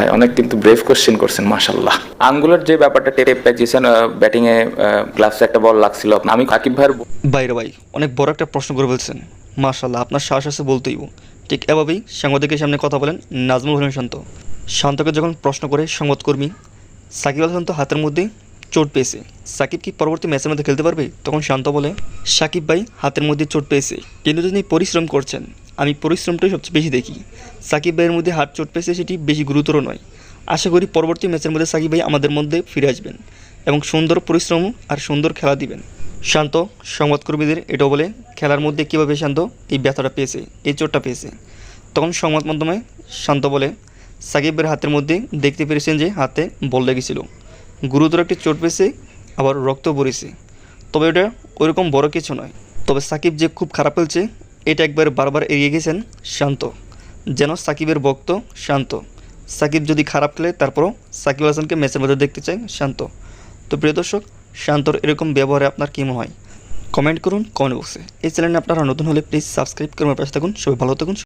ভাই অনেক কিন্তু ব্রেভ কোশ্চেন করছেন মাশাল্লাহ আঙ্গুলের যে ব্যাপারটা টেপ পেয়েছেন ব্যাটিং এ গ্লাভসে একটা বল লাগছিল। আমি সাকিব ভাইয়ের বাইরে ভাই অনেক বড় একটা প্রশ্ন করে বলছেন। মাশাল্লাহ আপনার সাহস আছে বলতেইব ঠিক এভাবেই সাংবাদিকের সামনে কথা বলেন নাজমুল হোসেন শান্ত। শান্তকে যখন প্রশ্ন করে সংবাদকর্মী, সাকিব আল শান্ত হাতের মধ্যে চোট পেয়েছে। সাকিব কি পরবর্তী ম্যাচের মধ্যে খেলতে পারবে? তখন শান্ত বলে, সাকিব ভাই, হাতের মধ্যে চোট পেয়েছে। কিন্তু তিনি পরিশ্রম করছেন। আমি পরিশ্রমটাই সবচেয়ে বেশি দেখি। সাকিব ভাইয়ের মধ্যে হাত চোট পেয়েছে সেটি বেশি গুরুতর নয়। আশা করি পরবর্তী ম্যাচের মধ্যে সাকিব ভাই আমাদের মধ্যে ফিরে আসবেন এবং সুন্দর পরিশ্রম আর সুন্দর খেলা দিবেন। শান্ত, সংবাদকর্মীদের এটাও বলে, খেলার মধ্যে কীভাবে শান্ত, এই ব্যথাটা পেয়েছে, এই চোটটা পেয়েছে। তখন সংবাদ মাধ্যমে শান্ত বলে সাকিবের হাতের মধ্যে দেখতে পেরেছেন যে হাতে বল লেগেছিল। গুরুতর একটি চোট পেয়েছে, আবার রক্ত পড়েছে তবে ওটা ওইরকম বড় কিছু নয়। তবে সাকিব যে খুব খারাপ খেলছে এটা একবার বারবার এড়িয়ে গেছেন, শান্ত। যেন সাকিবের ভক্ত শান্ত। সাকিব যদি খারাপ খেলে, তারপরও সাকিব হাসানকে ম্যাচের মধ্যে দেখতে চাই, শান্ত। তো প্রিয় দর্শক, শান্তর এরকম ব্যবহারে আপনার কী মনে হয়? কমেন্ট করুন কমেন্ট বক্সে এই চ্যানেলে আপনারা নতুন হলে প্লিজ সাবস্ক্রাইব করে আমার পাশে থাকুন। সবাই ভালো থাকুন